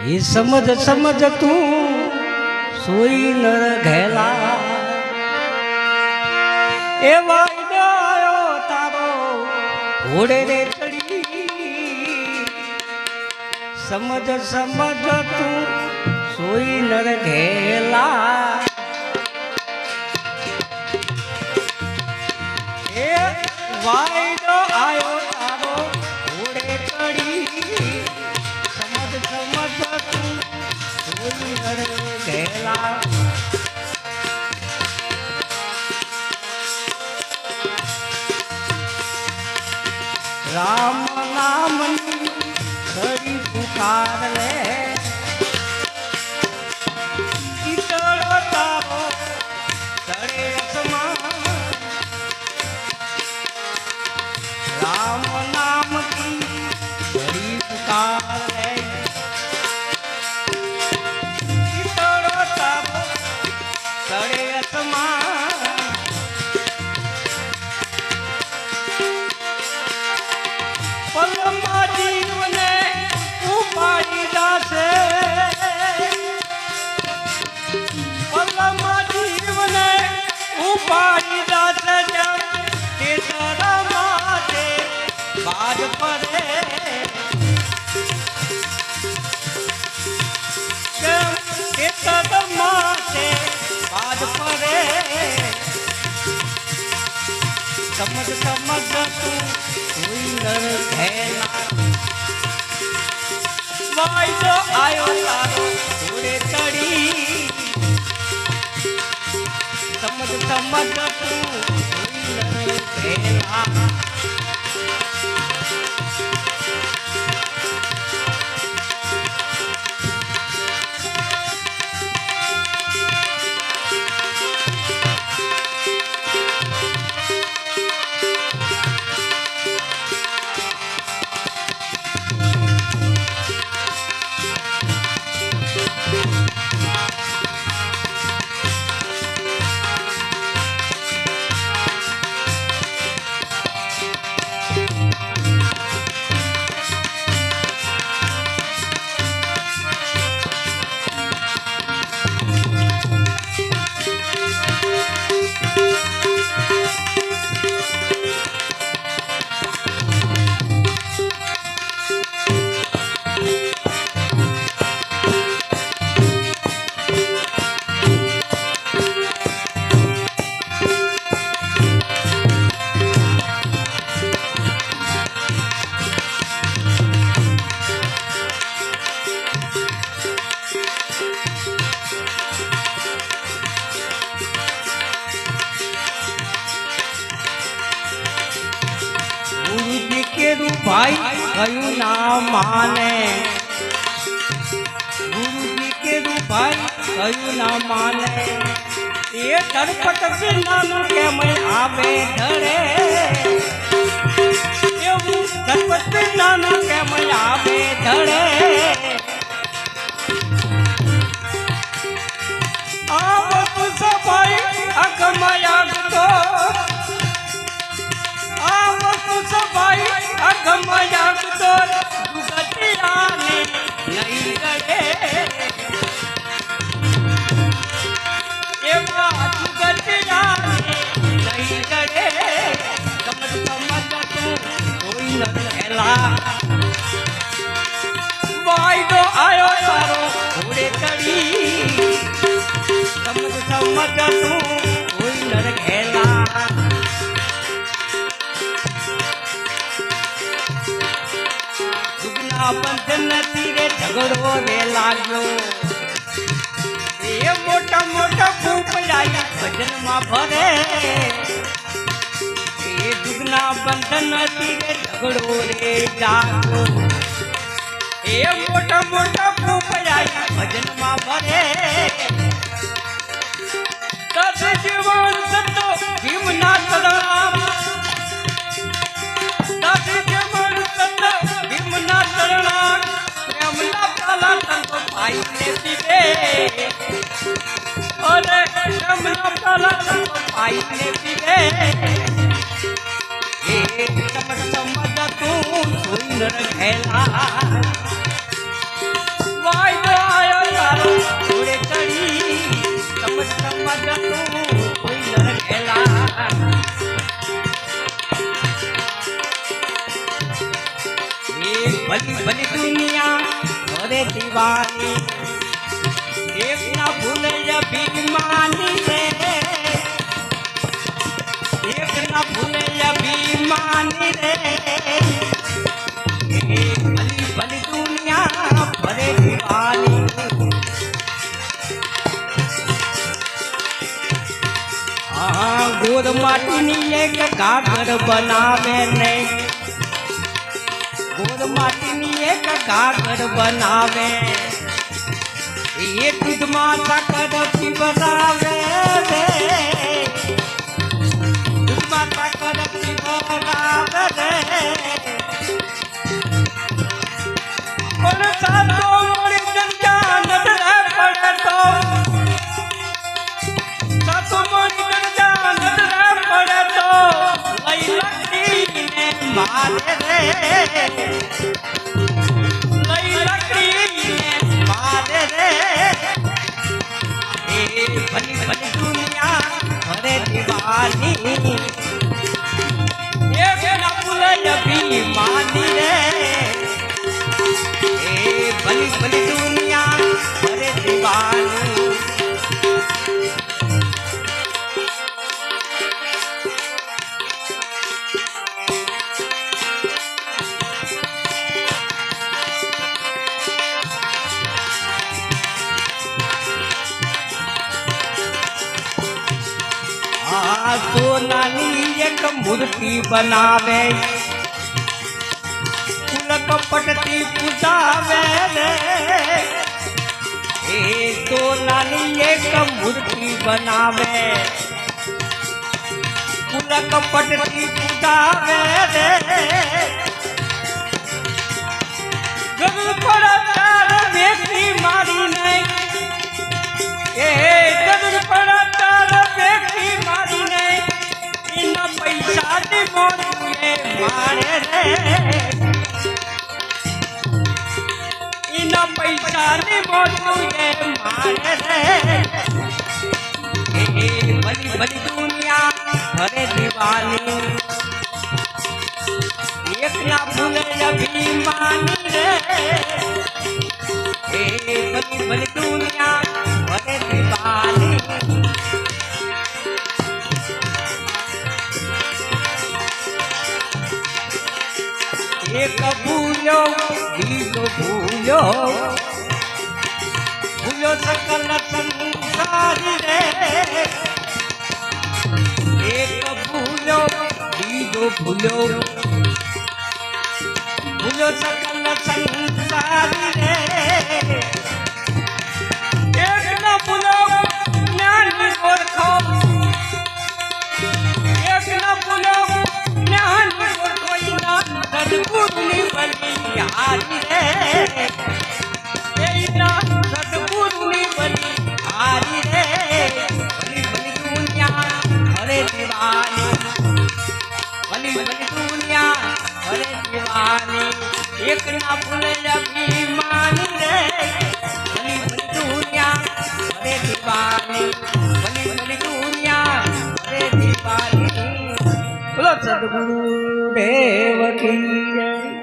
એ સમજ સમજ તું, સોઈ નર ઘેલા. એ વાયદો તારો, ઘોડે રે ચડી. સમજ સમજ તું, સોઈ નર ઘેલા. એ વાયદો રામ નામની ખરી પુકાર લે બાદ પડે માટે પડે સમજ સમજ તું ઘેલા વાયદો આયો તારો ચડી સમજ સમજ તું ઘેલા ભાઈ કયું ના માને? ગુરુજી કેરું ભાઈ કયું ના માને? એ તરપટ નાનું કેમ આવે ધરે એવું તરપટ નાનું કેમ આવે ધરે વાયદો આયો તારો ઘોડે ચડી સમજ સમજ તું કોઈ ન ખેલા દુગના બંધન તીરે ઝઘડો રે લાગ્યો એ મોટા મોટા ફૂંપડાઈ ભજનમાં ભરે એ દુગના બંધન તીરે ઝઘડો રે જાગ્યો એ મોટા મોટા ફૂંપડાઈ ભજનમાં ભરે દસ જીવન પીવે અરે પ્રેમના પ્યાલા તંતો પાઈને પીવે એ સમજ સમજ તું સુંદર ઘેલા વાયદો આયો તારો ઘોડે ચડી સમજ સમજ તું કોઈ નર ખેલા એ ભલી ભલી દુનિયા ઘરે દીવાની એક ના ભૂલે અભિમાની રે એ દૂધમાં સાકર પીવડાવે રે દૂધમાં સાકર પીવડાવે રે પણ સાતો મળી જંજા નજરે પડે તો સાતો મળી જંજા નજરે લઈ લકડીને મારે રે. અભિમાની રે એ ભલી ભલી દુનિયા ભરે દીવાની. एक मूर्ति बनावे। पुलक पटती पुजावे रे। ए तो लाली एक मूर्ति बनावे। पुलक पटती पुजावे रे। મોજું એ મારે રે. એના પૈસાની મોજું એ મારે રે. એ ભલી ભલી દુનિયા ભરે દીવાની. એક ના ભૂલે અભિમાની રે. એ ભલી ભલી દુનિયા ભૂલ્યો ભૂલ્યો સકલ સંસારી રે. એક ભૂલ્યો બીજો ભૂલ્યો ભૂલ્યો સકલ સંસારી રે. એક ન ભૂલો જ્ઞાન ઓળખો. હરે દીવાની એક ના ભૂલે અભિમાની રે ભલી ભલી દુનિયા હરે દીવાની ભલી ભલી દુનિયા હરે દીવાની બોલો સદગુરુ દેવ કી જય